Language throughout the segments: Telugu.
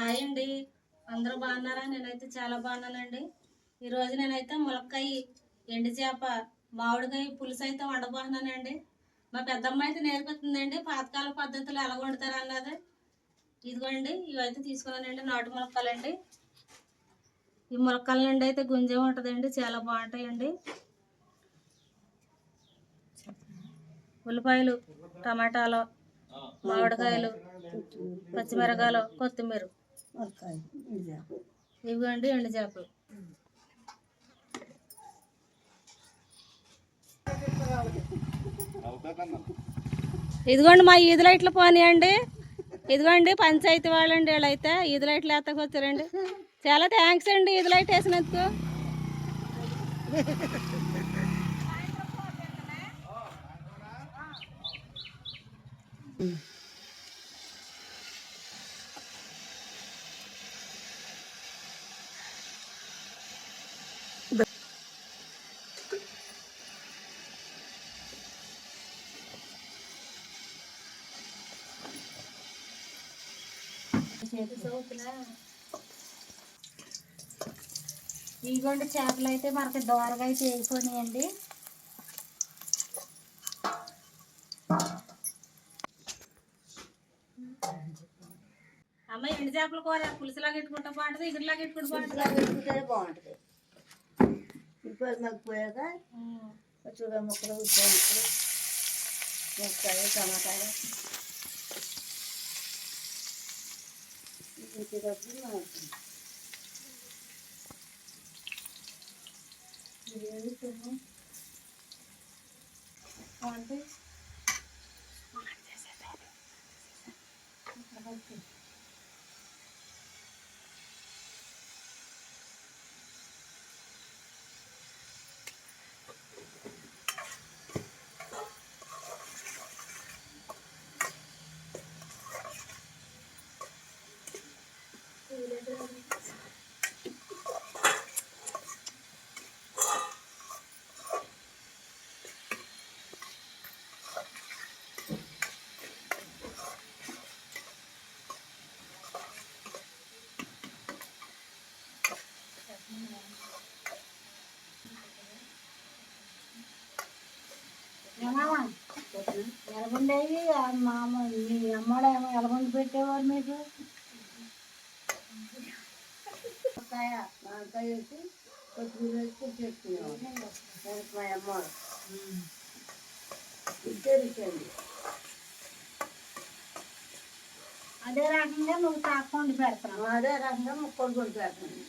హాయ్ అండి. అందరూ బాగున్నారా? నేనైతే చాలా బాగున్నానండి. ఈరోజు నేనైతే ములక్కాయ ఎండు చేప మామిడికాయ పులుసు అయితే వండబోతున్నానండి. మా పెద్దమ్మ అయితే నేర్పుతుందండి పాతకాల పద్ధతులు ఎలా వండుతారు అన్నది. ఇదిగోండి ఇవైతే తీసుకున్నానండి నాటు ములక్కాలండి. ఈ ములక్కాల నుండి అయితే గుంజ ఉంటుందండి చాలా బాగుంటాయండి. ఉల్లిపాయలు టమాటాలు మామిడికాయలు పచ్చిమిరకాయలు కొత్తిమీర. ఇవ్వండి ఎండు చేపలు ఇదిగోండి మా ఈది లైట్లు పోనీయండి. ఇదిగోండి పంచాయతీ వాళ్ళండి వీళ్ళైతే. ఈది లైట్లు వేస్తకు వచ్చారండి చాలా థ్యాంక్స్ అండి ఈది లైట్ వేసినందుకు. ఇదిగోండి చేపలు అయితే మనకి దోరగా అయితే వేయిపోయినాయండి అమ్మ ఎండు చేపల కూర? పులుసులాగా పెట్టుకుంటా బాగుంటుంది ఇగురులాగా పెట్టుకుంటా బాగుంటుంది. బాగుంటుంది. ఇప్పుడు మగ్గిపోయాక చూడ ముక్కలు ఉప్పు ముక్కలు ముక్కలు టమాటాలు. ఇంకేటప్పుడు బాగుంటుంది బిర్యానీ తిన్నాం బాగుంటుంది ఎలబండేవి మా అమ్మ మీ అమ్మడు ఏమో ఎలబండి పెట్టేవారు మీకు వంకాయ వంకాయ వేసి కొత్తిమీర వేసి చేసుకునేవారు దానికి మా అమ్మడు రుచండి అదే రకంగా నువ్వు తాకుండా పెడతావు అదే రకంగా ముక్కలు కూడా పెడతాను.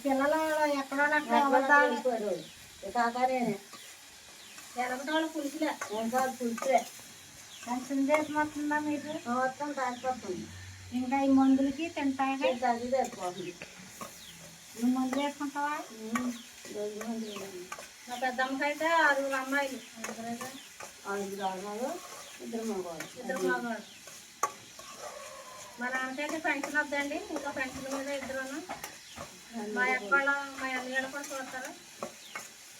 పిల్లలు ఎక్కడో అక్కడ కాకనే ఎలగటోళ్ళ పులుసులే. వంకాయలు పులిసే కొంచెం చేసి వస్తుందా మీకు? మొత్తం కాలిపోతుంది ఇంకా ఈ మందులకి తింటాగా అది సరిపోతుంది. నువ్వు మందులు వేసుకుంటావా? మంది మా పెద్దమ్మకి అయితే ఆరుగురు అమ్మాయిలు. ఆరుగురైతే ఐదు ఆడవాళ్ళు ఇద్దరు మగవాళ్ళు. ఇద్దరు మగవాళ్ళు. మా నాన్నకైతే పెన్షన్ వద్దండి ఇంకా పెన్షన్ మీద ఇద్దరును. మా అక్క వాళ్ళ మా అన్నగారు కూడా చూస్తారు.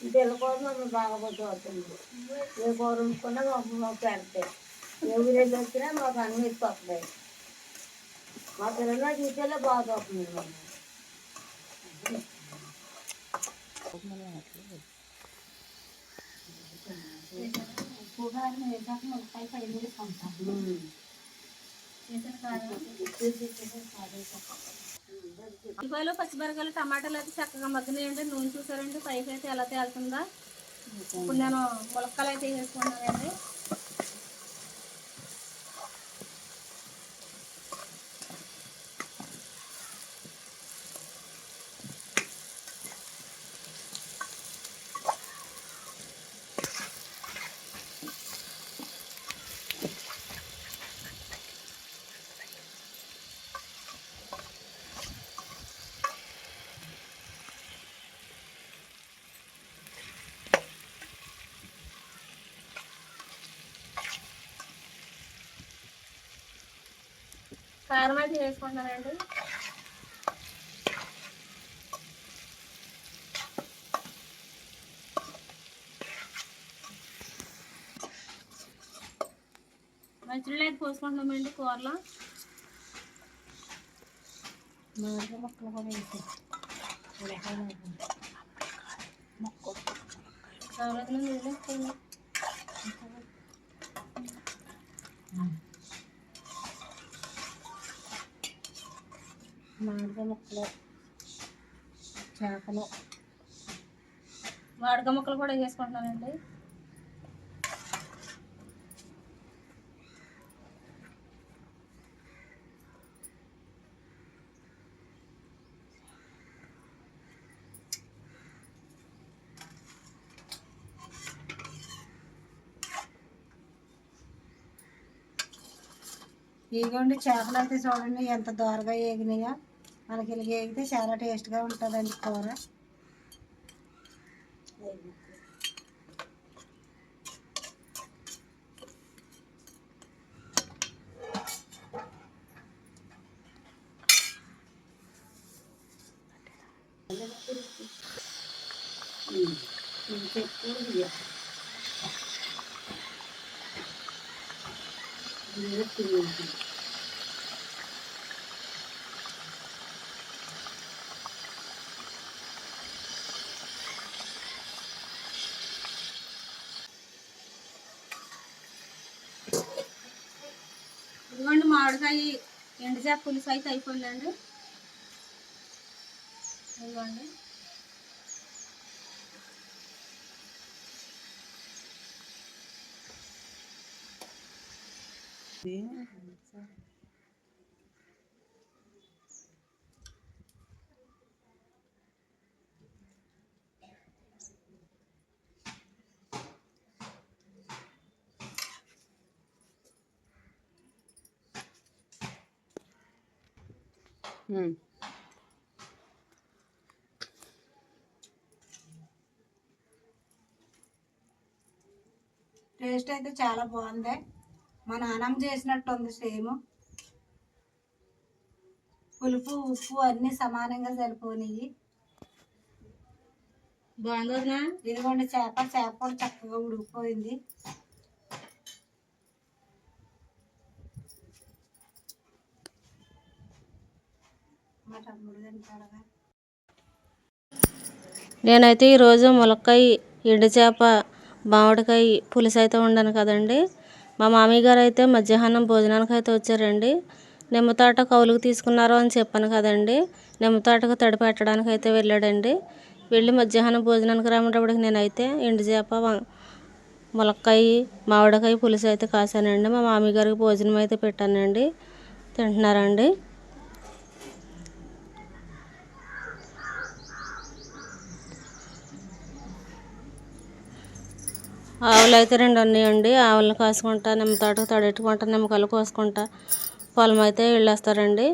పిల్ల కోసం మమ్మల్ని బాగా ఏ కూర వండుకున్నా మాకు మాకు పెడతాయి ఏ ఊరేది వచ్చినా మాకు అన్ని ఇస్తాయి మా పిల్లలు చూసేలా బాగా అవుతుంది మాకు ఉల్లిపాయలు పచ్చిమిరకాయలు టమాటాలు అయితే చక్కగా మగ్గినాయండి. నూనె చూసారండి. పైకి అయితే ఎలా తేలుతుందా. ఇప్పుడు నేను ములక్కలు అయితే వేసుకున్నానండి. కారం అయితే వేసుకుంటానండి మంచినీళ్ళు అయితే పోసుకుంటున్నామండి కూరలో. మామిడికాయ ముక్కలు కూడా వేసి చాలా ముక్కలు చేపలు వాడుక ముక్కలు కూడా వేసుకుంటున్నానండి. ఇదిగోండి చేపలు అయితే చూడండి ఎంత దోరగా ఏగినాయా. మనకి ఇలా ఏగితే చాలా టేస్ట్గా ఉంటుందండి కూర. ఇదిగోండి మామిడికాయ ఎండు చేప పులుసు అయితే అయిపోయిందండి. ఇదిగోండి. టేస్ట్ అయితే చాలా బాగుంది. మా నాన్నమ్మ చేసినట్టు ఉంది సేమ్. పులుపు ఉప్పు అన్నీ సమానంగా సరిపోయినాయి బాగుందా ఇదిగోండి చేప చేప కూడా చక్కగా ఉడికిపోయింది. నేనైతే ఈరోజు ములక్కాయ ఎండు చేప మామిడికాయ పులుసు అయితే వండాను కదండి. మా మామయ్య గారు అయితే మధ్యాహ్నం భోజనానికి అయితే వచ్చారండి. నిమ్మతాట కౌలుకు తీసుకున్నారు అని చెప్పాను కదండి. నిమ్మతాటకు తడి పెట్టడానికి అయితే వెళ్ళాడండి. వెళ్ళి మధ్యాహ్నం భోజనానికి రామేటప్పటికి నేనైతే ఎండు చేప ములక్కాయ మామిడికాయ పులుసు అయితే కాసానండి మా మామయ్య గారికి భోజనం అయితే పెట్టానండి. తింటున్నారండి. ఆవులు అయితే రెండు ఉన్నాయండి. ఆవులను కాసుకుంటా నిమ్మ తోటకు తడెట్టుకుంటా నిమ్మకాయలు కోసుకుంటా పొలం అయితే వెళ్ళేస్తారండి.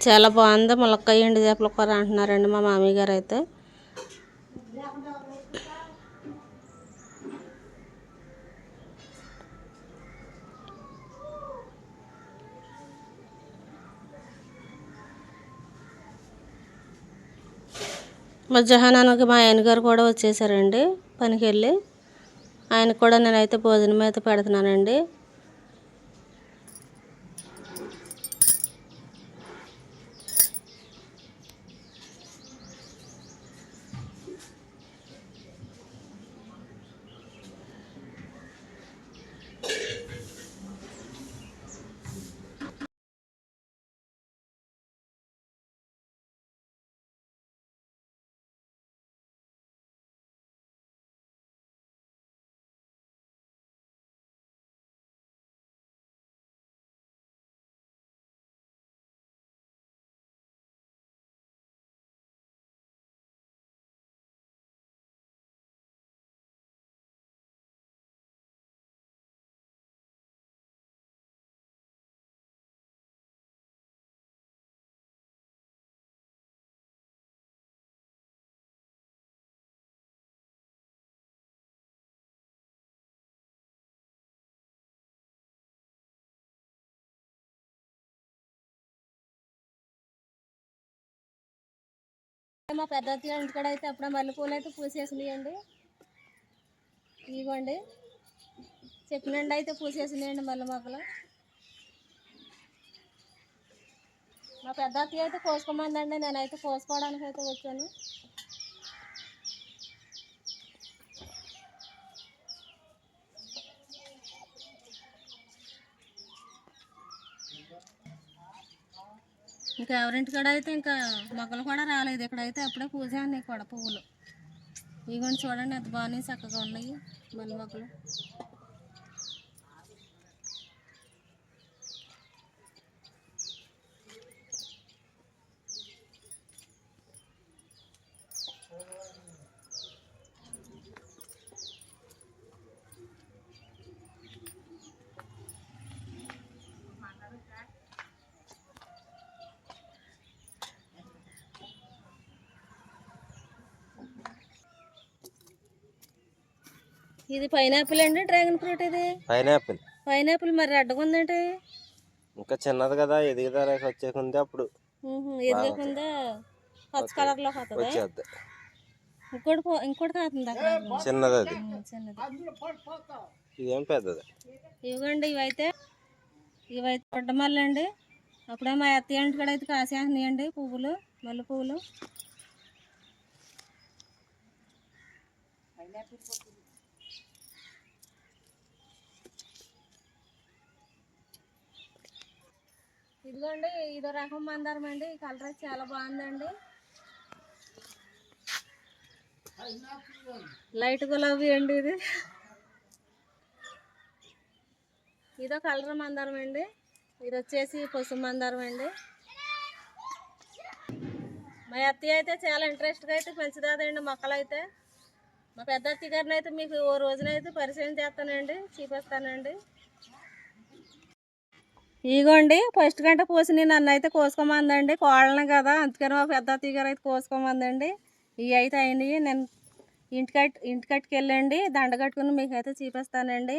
చాలా బాగుంది. ములక్కాయ ఎండు చేపల కూర అంటున్నారండి మా మామయ్య గారు అయితే. మధ్యాహ్నానికి మా ఆయనగారు కూడా వచ్చేసారండి పనికి వెళ్ళి ఆయనకు కూడా నేనైతే భోజనం అయితే పెడుతున్నానండి. మా పెద్ద ఇంటికాడ అయితే అప్పుడే మల్లెపూలు అయితే పూసేసినాయండి. ఇవ్వండి. చెప్పినండి అయితే పూసేసినాయండి మల్లె మొక్కలు. మా పెద్ద అత్తయ్య అయితే కోసుకోమందండి. నేనైతే కోసుకోవడానికి అయితే వచ్చాను. ఇంకా ఎవరింటికాడ అయితే ఇంకా మొక్కలు కూడా రాలేదు. ఇక్కడైతే అప్పుడే పూసాను కూడా పువ్వులు. ఇదిగోండి చూడండి ఎంత బాగున్నాయి చక్కగా ఉన్నాయి మల్లె మొక్కలు ఇది పైనాపిల్ అండి డ్రాగన్ ఫ్రూట్ ఇది? పైనాపిల్. పైనాపిల్ మరి రెడ్గా ఉందండి ఇంకా చిన్నది కదా ఎదుగుదలకి వచ్చేకుంది అప్పుడు. ఎదగకుండా పచ్చ పోతుంది వచ్చేద్ది. ఇంకోటి ఇంకోటి అక్కడ? చిన్నది అది. చిన్నది. ఇదేం పెద్దది? ఇవ్వండి ఇవైతే. ఇవైతే పొడ్డమల్లి అండి. అప్పుడే మా అత్తయ్య ఇంటి కూడా అయితే కాసేస్తున్నాయండి పువ్వులు మల్లె పువ్వులు. ఇదిగోండి ఇదో రకం మందారం అండి. ఈ కలర్ చాలా బాగుందండి. లైట్ గులాబీ అండి ఇది. ఇదో కలర్ మందారం అండి. ఇది వచ్చేసి పసుపు మందారం అండి. మా అత్తయ్య అయితే చాలా ఇంట్రెస్ట్గా అయితే పెంచుతుందండి మొక్కలు అయితే మా పెద్ద అత్తయ్య గారిని అయితే మీకు ఓ రోజునైతే పరిచయం చేస్తానండి చూపిస్తానండి. ఇగోండి ఫస్ట్ గంట పోసి నన్ను అయితే కోసుకోమందండి. కోళ్ళని కదా అందుకని మా పెద్ద తీగర అయితే కోసుకోమందండి. ఇవి అయితే అయినాయి. నేను ఇంటికట్ ఇంటికట్టుకు వెళ్ళండి దండ కట్టుకుని మీకు అయితే చూపిస్తానండి.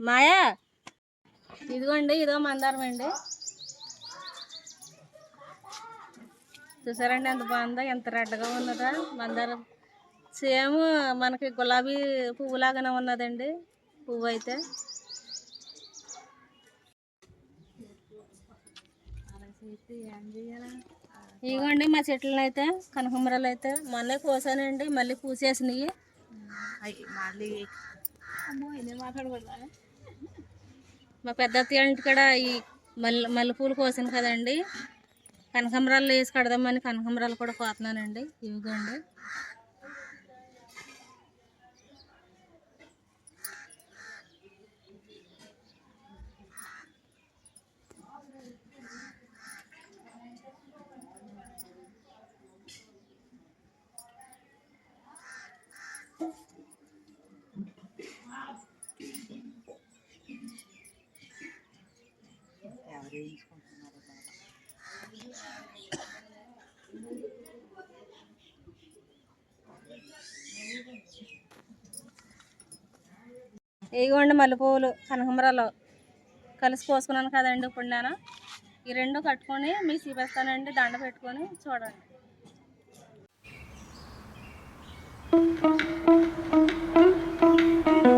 మాయా! ఇదిగోండి ఇదో మందారం అండి. చూసారండి ఎంత బాగుందో ఎంత రెడ్గా ఉన్నదా. మందారం సేమ్ మనకి గులాబీ పువ్వు లాగానే ఉన్నదండి పువ్వు అయితే ఇదిగోండి మా చెట్లను అయితే కనకంబరాలు అయితే మొన్నే కోసానండి మళ్ళీ పూసేసినాయి. మా పెద్ద కూడా ఈ మల్లె మల్లెపూలు కోసాను కదండి. కనకాంబరాలు వేసి కడదామని కనకాంబరాలు కూడా కోతున్నానండి. ఇవిగోండి. ఇదిగోండి మల్లెపూలు కనకమరాలు కలిసి పోసుకున్నాను కదండి ఇప్పుడు నేను. ఈ రెండు కట్టుకొని మీకు చూపిస్తానండి దండ పెట్టుకొని చూడండి. ఆ